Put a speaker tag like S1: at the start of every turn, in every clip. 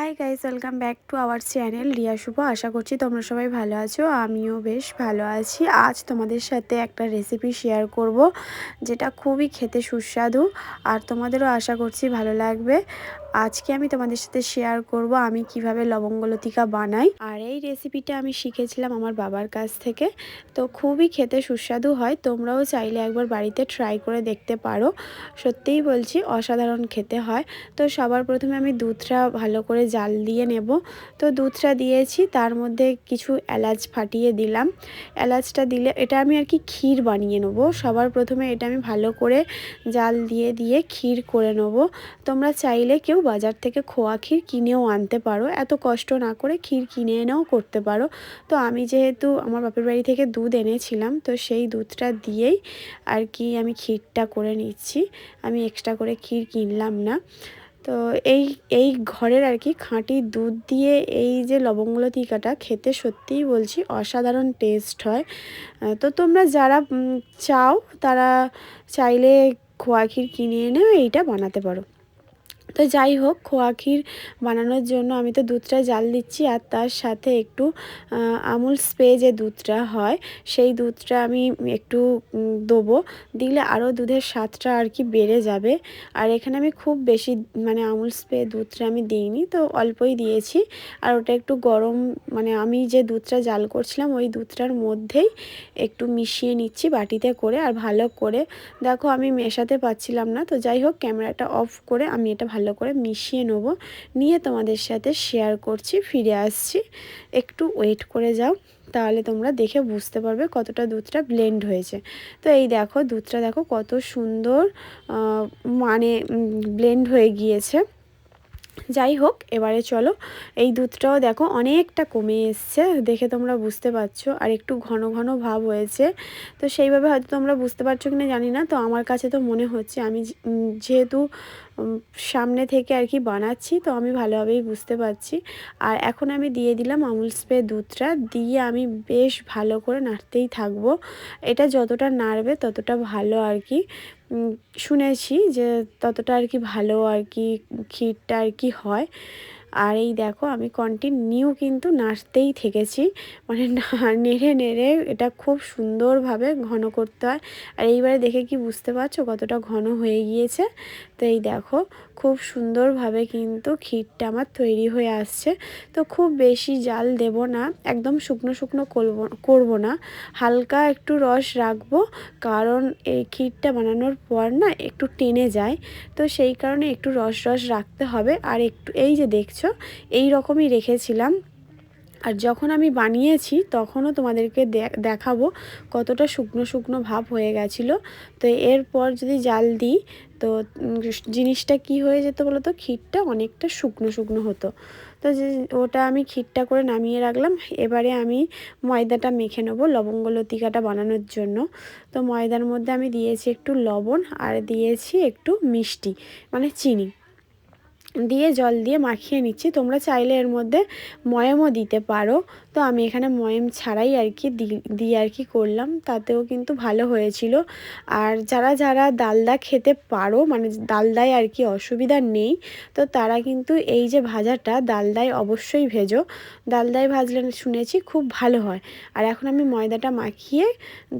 S1: Hi guys welcome back to our channel Riya শুভ আশা করছি তোমরা সবাই ভালো আছো, আমিও বেশ ভালো আছি। আজ তোমাদের সাথে একটা রেসিপি শেয়ার করব, যেটা খুবই খেতে সুস্বাদু, আর তোমাদেরও আশা করছি ভালো লাগবে। আজকে আমি তোমাদের সাথে শেয়ার করব আমি কীভাবে লবঙ্গলতিকা বানাই। আর এই রেসিপিটা আমি শিখেছিলাম আমার বাবার কাছ থেকে। তো খুবই খেতে সুস্বাদু হয়, তোমরাও চাইলে একবার বাড়িতে ট্রাই করে দেখতে পারো। সত্যিই বলছি, অসাধারণ খেতে হয়। তো সবার প্রথমে আমি দুধটা ভালো করে জাল দিয়ে নেব। তো দুধটা দিয়েছি, তার মধ্যে কিছু এলাচ ফাটিয়ে দিলাম। এলাচটা দিলে এটা আমি আর কি ক্ষীর বানিয়ে নেব। সবার প্রথমে এটা আমি ভালো করে জাল দিয়ে দিয়ে ক্ষীর করে নেব। তোমরা চাইলে কেউ বাজার থেকে খোয়া ক্ষীর কিনেও আনতে পারো। এত কষ্ট না করে ক্ষীর কিনে এনেও করতে পারো। তো আমি যেহেতু আমার বাপের বাড়ি থেকে দুধ এনেছিলাম, তো সেই দুধটা দিয়েই আর কি আমি ক্ষীরটা করে নিচ্ছি। আমি এক্সট্রা করে ক্ষীর কিনলাম না। তো এই এই ঘরের আর কি খাঁটি দুধ দিয়ে এই যে লবঙ্গলতিকাটা খেতে সত্যিই বলছি অসাধারণ টেস্ট হয়। তো তোমরা যারা চাও তারা চাইলে খোয়া ক্ষীর কিনে এনেও এইটা বানাতে পারো। তো যাই হোক, খোয়া ক্ষীর বানানোর জন্য আমি তো দুধটা জাল দিচ্ছি আর তার সাথে একটু আমুল স্প্রে যে দুধটা হয়, সেই দুধটা আমি একটু দেবো। দিলে আরও দুধের স্বাদটা আর কি বেড়ে যাবে। আর এখানে আমি খুব বেশি মানে আমুল স্প্রে দুধটা আমি দিইনি, তো অল্পই দিয়েছি। আর ওটা একটু গরম মানে আমি যে দুধটা জাল করছিলাম, ওই দুধটার মধ্যেই একটু মিশিয়ে নিচ্ছি বাটিতে করে। আর ভালো করে, দেখো আমি মেশাতে পারছিলাম না, তো যাই হোক, ক্যামেরাটা অফ করে আমি এটা ভালো ভালো করে মিশিয়ে নেব। নিয়ে তোমাদের সাথে শেয়ার করছি, ফিরে আসছি। একটু ওয়েট করে যাও, তাহলে তোমরা দেখে বুঝতে পারবে কতটা দুধটা ব্লেন্ড হয়েছে। তো এই দেখো, দুধটা দেখো কত সুন্দর মানে ব্লেন্ড হয়ে গিয়েছে। যাই হোক, এবারে চলো, এই দুধটাও দেখো অনেকটা কমে এসছে, দেখে তোমরা বুঝতে পারছ। আর একটু ঘন ঘন ভাব হয়েছে। তো সেইভাবে হয়তো তোমরা বুঝতে পারছ কিনা জানি না, তো আমার কাছে তো মনে হচ্ছে আমি যেহেতু সামনে থেকে আর কি বানাচ্ছি, তো আমি ভালোভাবেই বুঝতে পারছি। আর এখন আমি দিয়ে দিলাম আমুল স্প্রে দুধটা, দিয়ে আমি বেশ ভালো করে নাড়তেই থাকব। এটা যতটা নাড়বে ততটা ভালো আর কি। শুনেছি যে ততটা আর কি ভালো আর কি ক্ষীরটা আর কি হয়। আর এই দেখো, আমি কন্টিনিউ কিন্তু নাচতেই থেকেছি। মানে নেড়ে নেড়ে এটা খুব সুন্দরভাবে ঘন করতে হয়। আর এইবারে দেখে কি বুঝতে পারছ? কতটা ঘন হয়ে গিয়েছে। তো এই দেখো খুব সুন্দরভাবে কিন্তু ক্ষীরটা আমার তৈরি হয়ে আসছে। তো খুব বেশি জাল দেব না, একদম শুকনো শুকনো করব করব না। হালকা একটু রস রাখব, কারণ এই ক্ষীরটা বানানোর পর না একটু টেনে যায়। তো সেই কারণে একটু রস রস রাখতে হবে। আর একটু, এই যে দেখছ, এই রকমই রেখেছিলাম। আর যখন আমি বানিয়েছি, তখনও তোমাদেরকে দেখাবো কতটা শুকনো শুকনো ভাব হয়ে গেছিল। তো এরপর যদি জাল দিই, তো জিনিসটা কি হয়ে যেত বলো তো ক্ষীরটা অনেকটা শুকনো শুকনো হতো। তো যে, ওটা আমি ক্ষীরটা করে নামিয়ে রাখলাম। এবারে আমি ময়দাটা মেখে নেব লবঙ্গ লতিকাটা বানানোর জন্য। তো ময়দার মধ্যে আমি দিয়েছি একটু লবণ আর দিয়েছি একটু মিষ্টি মানে চিনি। দিয়ে জল দিয়ে মাখিয়ে নিচ্ছি। তোমরা চাইলে এর মধ্যে ময়মও দিতে পারো। তো আমি এখানে ময়েম ছাড়াই আর কি দিয়ে আর কি করলাম। তাতেও কিন্তু ভালো হয়েছিল। আর যারা যারা ডালদা খেতে পারো মানে ডালদায় আর কি অসুবিধা নেই, তো তারা কিন্তু এই যে ভাজাটা ডালদায় অবশ্যই ভেজো। ডালদায় ভাজলে শুনেছি খুব ভালো হয়। আর এখন আমি ময়দাটা মাখিয়ে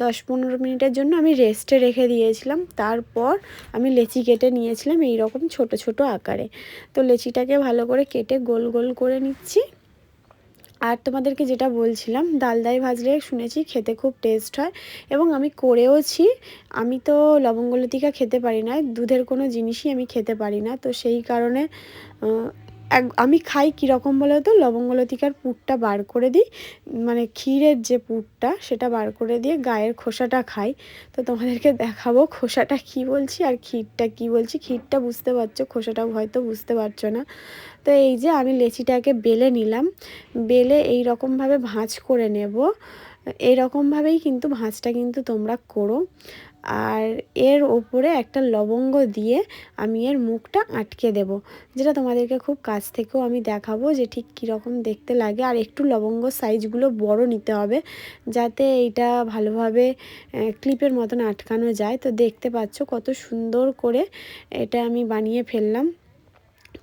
S1: দশ পনেরো মিনিটের জন্য আমি রেস্টে রেখে দিয়েছিলাম। তারপর আমি লেচি কেটে নিয়েছিলাম এই রকম ছোট ছোট আকারে। তো লেচিটাকে ভালো করে কেটে গোল গোল করে নিচ্ছি। আর তোমাদেরকে যেটা বলছিলাম ডালদাই ভাজলে শুনেছি খেতে খুব টেস্ট হয় এবং আমি করেওছি। আমি তো লবঙ্গলতিকা খেতে পারি না, দুধের কোনো জিনিসই আমি খেতে পারি না। তো সেই কারণে এক, আমি খাই কীরকম বলো তো? লবঙ্গলতিকার পুরটা বার করে দিই। মানে ক্ষীরের যে পুরটা, সেটা বার করে দিয়ে গায়ের খোসাটা খাই। তো তোমাদেরকে দেখাবো খোসাটা কি বলছি আর ক্ষীরটা কি বলছি। ক্ষীরটা বুঝতে পারছ, খোসাটাও হয়তো বুঝতে পারছ না। তো এই যে আমি লেচিটাকে বেলে নিলাম। বেলে এই রকমভাবে ভাঁজ করে নেব। এইরকমভাবেই কিন্তু ভাঁজটা কিন্তু তোমরা করো। আর এর ওপরে একটা লবঙ্গ দিয়ে আমি এর মুখটা আটকে দেব, যেটা তোমাদেরকে খুব কাছ থেকেও আমি দেখাবো যে ঠিক কীরকম দেখতে লাগে। আর একটু লবঙ্গ সাইজগুলো বড় নিতে হবে, যাতে এইটা ভালোভাবে ক্লিপের মতন আটকানো যায়। তো দেখতে পাচ্ছ কত সুন্দর করে এটা আমি বানিয়ে ফেললাম।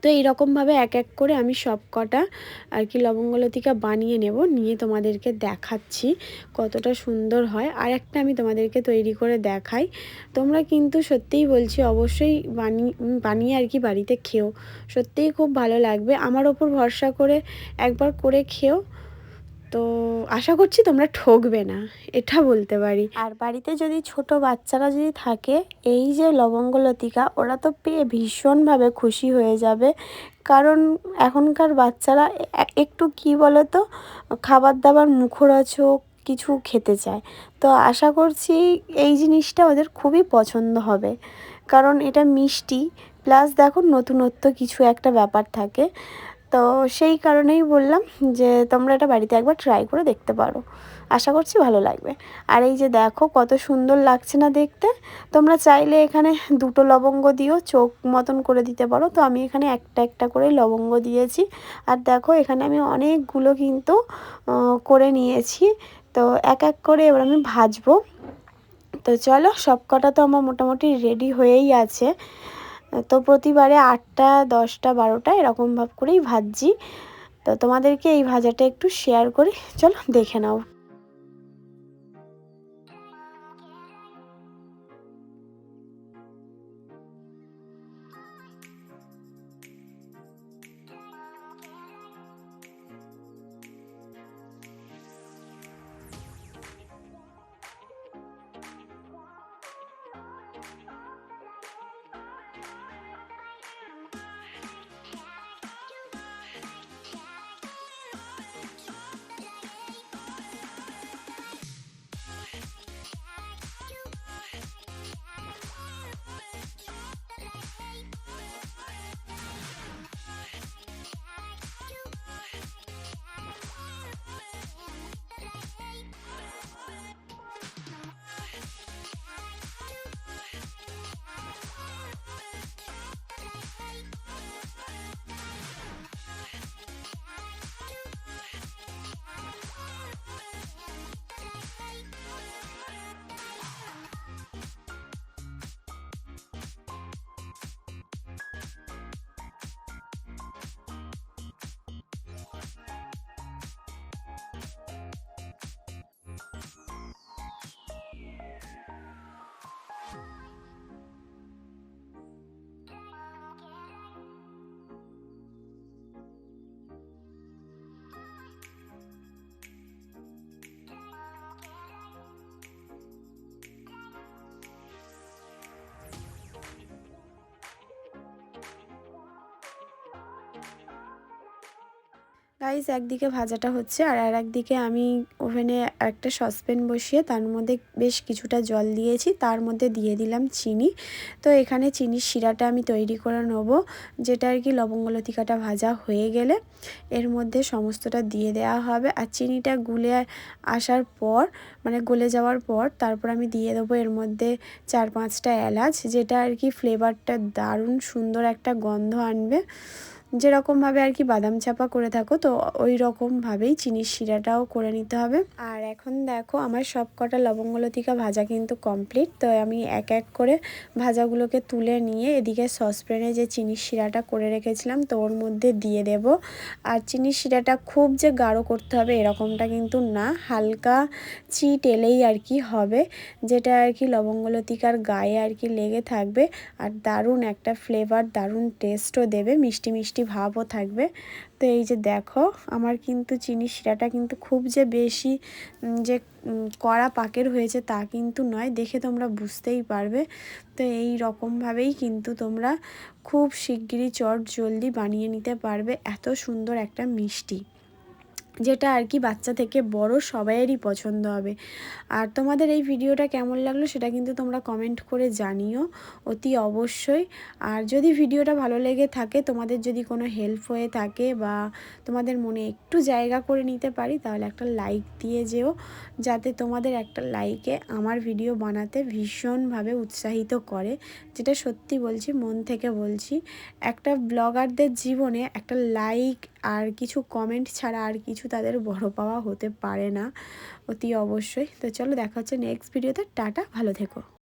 S1: তো এইরকমভাবে এক এক করে আমি সব কটা আর কি লবঙ্গলতিকা বানিয়ে নেব, নিয়ে তোমাদেরকে দেখাচ্ছি কতটা সুন্দর হয়। আর একটা আমি তোমাদেরকে তৈরি করে দেখাই। তোমরা কিন্তু সত্যিই বলছি অবশ্যই বানিয়ে বানিয়ে আর কি বাড়িতে খেও। সত্যিই খুব ভালো লাগবে। আমার ওপর ভরসা করে একবার করে খেও। তো আশা করছি তোমরা ঠকবে না, এটা বলতে পারি। আর বাড়িতে যদি ছোট বাচ্চারা যদি থাকে, এই যে লবঙ্গলতিকা ওরা তো পেয়ে ভীষণভাবে খুশি হয়ে যাবে। কারণ এখনকার বাচ্চারা একটু কি বলো তো খাবার দাবার মুখরোচক কিছু খেতে চায়। তো আশা করছি এই জিনিসটা ওদের খুবই পছন্দ হবে। কারণ এটা মিষ্টি, প্লাস দেখো নতুনত্ব কিছু একটা ব্যাপার থাকে। তো সেই কারণেই বললাম যে তোমরা এটা বাড়িতে একবার ট্রাই করে দেখতে পারো। আশা করছি ভালো লাগবে। আর এই যে দেখো কত সুন্দর লাগছে না দেখতে। তোমরা চাইলে এখানে দুটো লবঙ্গ দিও চোখ মতন করে দিতে পারো। তো আমি এখানে একটা একটা করে লবঙ্গ দিয়েছি। আর দেখো এখানে আমি অনেকগুলো কিন্তু করে নিয়েছি। তো এক এক করে এবার আমি ভাজবো। তো চলো সব কটা তো আমার মোটামুটি রেডি হয়েই আছে। তো প্রতিবারে আটটা, দশটা, বারোটা এরকম ভাব করেই ভাজছি। তো তোমাদেরকে এই ভাজাটা একটু শেয়ার করি, চলো দেখে নাও। গাইস একদিকে ভাজাটা হচ্ছে আর আর একদিকে আমি ওভেনে একটা সসপ্যান বসিয়ে তার মধ্যে বেশ কিছুটা জল দিয়েছি। তার মধ্যে দিয়ে দিলাম চিনি। তো এখানে চিনির শিরাটা আমি তৈরি করে নেব, যেটা আর কি লবঙ্গলতিকাটা ভাজা হয়ে গেলে। এর মধ্যে সমস্তটা দিয়ে দেওয়া হবে। আর চিনিটা গুলে আসার পর মানে গলে যাওয়ার পর, তারপর আমি দিয়ে দেবো এর মধ্যে চার পাঁচটা এলাচ, যেটা আর কি ফ্লেভারটা দারুণ সুন্দর একটা গন্ধ আনবে। যেরকমভাবে আর কি বাদাম চাপা করে থাকো, তো ওই রকমভাবেই চিনির শিরাটাও করে নিতে হবে। আর এখন দেখো, আমার সব কটা লবঙ্গলতিকা ভাজা কিন্তু কমপ্লিট। তো আমি এক এক করে ভাজাগুলোকে তুলে নিয়ে এদিকে সসপ্যানে যে চিনির শিরাটা করে রেখেছিলাম, তো ওর মধ্যে দিয়ে দেব। আর চিনির শিরাটা খুব যে গাঢ় করতে হবে এরকমটা কিন্তু না, হালকা চিট এলেই আর কি হবে, যেটা আর কি লবঙ্গলতিকার গায়ে আর কি লেগে থাকবে। আর দারুণ একটা ফ্লেভার দারুণ টেস্টও দেবে, মিষ্টি মিষ্টি মিষ্টি ভাবও থাকবে। তো এই যে দেখো, আমার কিন্তু চিনি শিরাটা কিন্তু খুব যে বেশি যে কড়া পাকের হয়েছে তা কিন্তু নয়, দেখে তোমরা বুঝতেই পারবে। তো এই রকমভাবেই কিন্তু তোমরা খুব শিগগিরই চট জলদি বানিয়ে নিতে পারবে এত সুন্দর একটা মিষ্টি। যেটা আর কি বাচ্চা থেকে বড় সবাইয়েরই পছন্দ হবে। আর তোমাদের এই ভিডিওটা কেমন লাগল সেটা কিন্তু তোমরা কমেন্ট করে জানিও অতি অবশ্যই। আর যদি ভিডিওটা ভালো লেগে থাকে, তোমাদের যদি কোনো হেল্প হয়ে থাকে বা তোমাদের মনে একটু জায়গা করে নিতে পারি, তাহলে একটা লাইক দিয়ে যেও। যাতে তোমাদের একটা লাইকে আমার ভিডিও বানাতে ভীষণভাবে উৎসাহিত করে। যেটা সত্যি বলছি, মন থেকে বলছি, একটা ব্লগারদের জীবনে একটা লাইক আর কিছু কমেন্ট ছাড়া আর কিছু তাদের বড় পাওয়া হতে পারে না, অতি অবশ্যই। তো চলো দেখা হচ্ছে নেক্সট ভিডিওতে টাটা, ভালো থেকো।